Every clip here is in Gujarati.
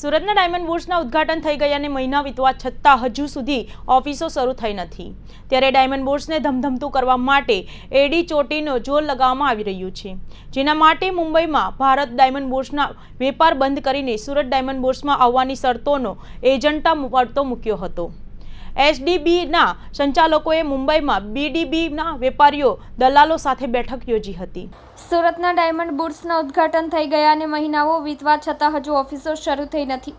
સુરતના ડાયમંડ બુર્સના ઉદ્ઘાટન થઈ ગયાને મહિના વીતવા છતાં હજુ સુધી ઓફિસો શરૂ થઈ નથી. ત્યારે ડાયમંડ બુર્સને ધમધમતું કરવા માટે એડી ચોટીનો જોર લગાવવામાં આવી રહ્યું છે. જેના માટે મુંબઈમાં ભારત ડાયમંડ બુર્સના વેપાર બંધ કરીને સુરત ડાયમંડ બુર્સમાં આવવાની શરતોનો એજન્ટા પડતો મૂક્યો હતો. એસડીબીના સંચાલકોએ મુંબઈમાં બીડીબીના વેપારીઓ દલાલો સાથે બેઠક યોજી હતી. સુરતના ડાયમંડ બુટ્સના ઉદ્ઘાટન થઈ ગયા અને મહિનાઓ વીતવા છતાં હજુ ઓફિસો શરૂ થઈ નથી.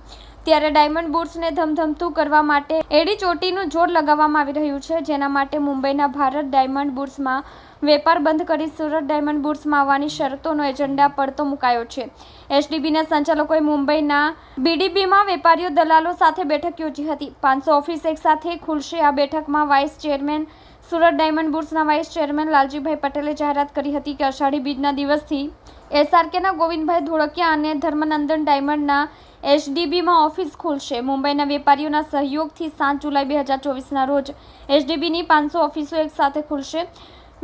ત્યારે ડાયમંડ બુટ્સને ધમધમતું કરવા માટે એડી ચોટીનું જોર લગાવવામાં આવી રહ્યું છે. જેના માટે મુંબઈના ભારત ડાયમંડ બુટ્સમાં વેપાર બંધ કરી સુરત ડાયમંડ બુટ્સમાં આવવાની શરતોનો એજન્ડા પડતો મુકાયો છે. એસડીબીના સંચાલકોએ મુંબઈના બીડીબીમાં વેપારીઓ દલાલો સાથે બેઠક યોજી હતી. પાંચસો ઓફિસ એકસાથે ખુલશે આ બેઠકમાં વાઇસ ચેરમેન સુરત ડાયમંડ બુટ્સના વાઇસ ચેરમેન લાલજીભાઈ પટેલે જાહેરાત કરી હતી કે અષાઢી બીજના દિવસથી એસઆરકેના ગોવિંદભાઈ ધોળકિયા અને ધર્મનંદન ડાયમંડના એચડીબીમાં ઓફિસ ખુલશે. મુંબઈના વેપારીઓના સહયોગથી સાત જુલાઈ બે હજાર ચોવીસના રોજ એચડીબીની પાંચસો ઓફિસો એક સાથે ખુલશે.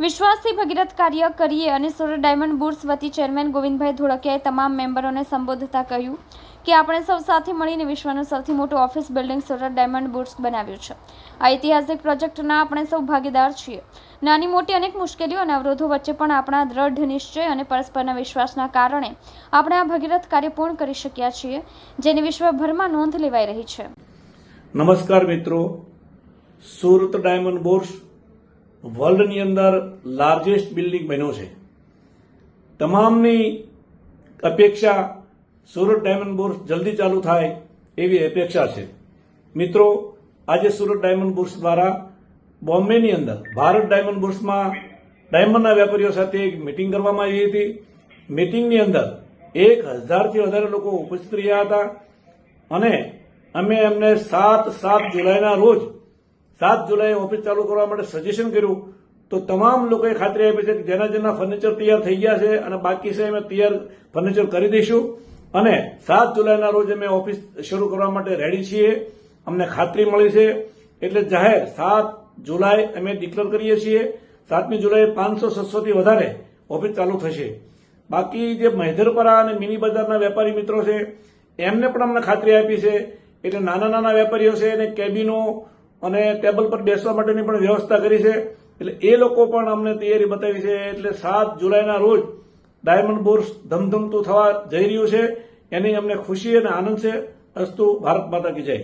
વિશ્વાસથી ભગીરથ કાર્ય કરીએ અને સુરત ડાયમંડ બુર્સ વતી ચેરમેન ગોવિંદભાઈ ધોળકિયાએ તમામ મેમ્બરોને સંબોધતા કહ્યું કે આપણે સૌ સાથે મળીને વિશ્વનું સૌથી મોટું office building Surat diamond bourse બનાવ્યું છે. આ ઐતિહાસિક પ્રોજેક્ટના આપણે સૌ ભાગીદાર છીએ. નાની મોટી અનેક મુશ્કેલીઓ અને અવરોધો વચ્ચે પણ આપણા દ્રઢ નિશ્ચય અને પરસ્પરના વિશ્વાસના કારણે આપણે આ ભગીરથ કાર્ય પૂર્ણ કરી શક્યા છીએ, જેની વિશ્વભરમાં નોંધ લેવાઈ રહી છે. નમસ્કાર મિત્રો. સુરત ડાયમંડ બોર્સ વર્લ્ડની અંદર લાર્જેસ્ટ બિલ્ડિંગ બન્યો છે. તમામની અપેક્ષા સુરત ડાયમંડ બોર્સ જલ્દી ચાલુ થાય એવી અપેક્ષા છે. મિત્રો, આજે સુરત ડાયમંડ બોર્સ દ્વારા બોમ્બેની અંદર ભારત ડાયમંડ બોર્સમાં ડાયમંડના વેપારીઓ સાથે એક મિટિંગ કરવામાં આવી હતી. મિટિંગની અંદર એક હજારથી વધારે લોકો ઉપસ્થિત રહ્યા હતા અને અમે એમને સાત સાત જુલાઈના રોજ સાત જુલાઈએ ઓફિસ ચાલુ કરવા માટે સજેશન કર્યું. તો તમામ લોકોએ ખાતરી આપી છે કે જેના જેના ફર્નિચર તૈયાર થઈ ગયા છે અને બાકી છે અમે તૈયાર ફર્નિચર કરી દઈશું. અને સાત જુલાઈના રોજ અમે ઓફિસ શરૂ કરવા માટે રેડી છીએ. અમને ખાતરી મળી છે. એટલે જાહેર સાત જુલાઈ અમે ડિક્લેર કરીએ છીએ. સાતમી જુલાઈ પાંચસો છસોથી વધારે ઓફિસ ચાલુ થશે. બાકી જે મહેધરપરા અને મિની બજારના વેપારી મિત્રો છે, એમને પણ અમને ખાતરી આપી છે. એટલે નાના નાના વેપારીઓ છે અને કેબિનો અને ટેબલ પર બેસવા માટેની પણ વ્યવસ્થા કરી છે. એટલે એ લોકો પણ અમને તૈયારી બતાવી છે. એટલે સાત જુલાઈના રોજ ડાયમંડ બોર્સ ધમધમતું થવા જઈ રહ્યું છે. એની અમને ખુશી અને આનંદ છે. અસ્તુ, ભારત માતા કી જય.